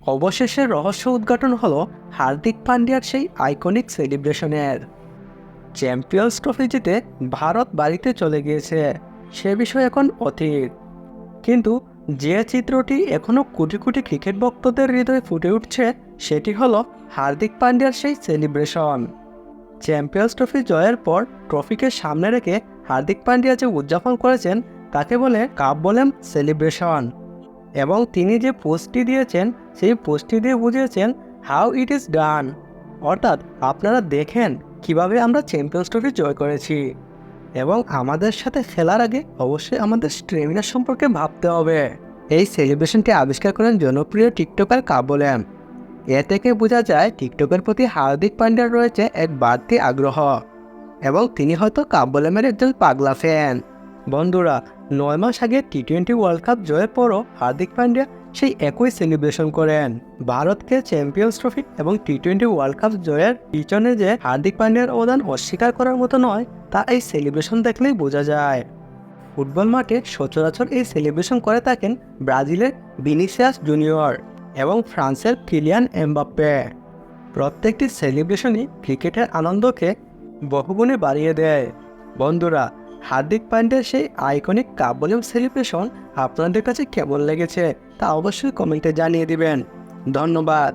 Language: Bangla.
অবশেষে রহস্য উদ্ঘাটন হলো হার্দিক পান্ডিয়ার সেই আইকনিক সেলিব্রেশনের। চ্যাম্পিয়ন্স ট্রফি জিতে ভারত বাড়িতে চলে গিয়েছে, সে বিষয় এখন অতীত কিন্তু যে চিত্রটি এখনও কোটি কোটি ক্রিকেট ভক্তদের হৃদয়ে ফুটে উঠছে, সেটি হলো হার্দিক পান্ডিয়ার সেই সেলিব্রেশন। চ্যাম্পিয়ন্স ট্রফি জয়ের পর ট্রফিকে সামনে রেখে হার্দিক পান্ডিয়া যে উদযাপন করেছেন, তাকে বলে কাপ বলেন সেলিব্রেশন। এবং তিনি যে পোস্টটি দিয়েছেন, সেই পোস্টটি দিয়ে বুঝিয়েছেন হাউ ইট ইজ ডান অর্থাৎ আপনারা দেখেন কীভাবে আমরা চ্যাম্পিয়ন্স ট্রফি জয় করেছি। এবং আমাদের সাথে খেলার আগে অবশ্যই আমাদের স্ট্রেমিনার সম্পর্কে ভাবতে হবে। এই সেলিব্রেশনটি আবিষ্কার করেন জনপ্রিয় টিকটকার কাবলেম এ থেকে বোঝা যায় টিকটকের প্রতি হার্দিক পান্ডিয়ার রয়েছে এক বাড়তি আগ্রহ। এবং তিনি হয়তো কাব্যলেমের একজন পাগলা ফ্যান বন্ধুরা, নয় মাস আগে টি টোয়েন্টি ওয়ার্ল্ড কাপ জয়ের পরও হার্দিক পান্ডিয়া সেই একই সেলিব্রেশন করেন। ভারতকে চ্যাম্পিয়ন্স ট্রফি এবং টি টোয়েন্টি ওয়ার্ল্ড কাপ জয়ের পিছনে যে হার্দিক পান্ডিয়ার অবদান অস্বীকার করার মতো নয়, তা এই সেলিব্রেশন দেখলেই বোঝা যায়। ফুটবল মাঠে সচরাচর এই সেলিব্রেশন করে থাকেন ব্রাজিলের ভিনিসিয়াস জুনিয়র এবং ফ্রান্সের কিলিয়ান এমবাপ্পে। প্রত্যেকটি সেলিব্রেশনই ক্রিকেটের আনন্দকে বহুগুণে বাড়িয়ে দেয়। বন্ধুরা হার্দিক পান্ডিয়ার সেই আইকনিক কাবলিম সেলিব্রেশন আপনাদের কাছে কেমন লেগেছে তা অবশ্যই কমেন্টে জানিয়ে দিবেন। ধন্যবাদ।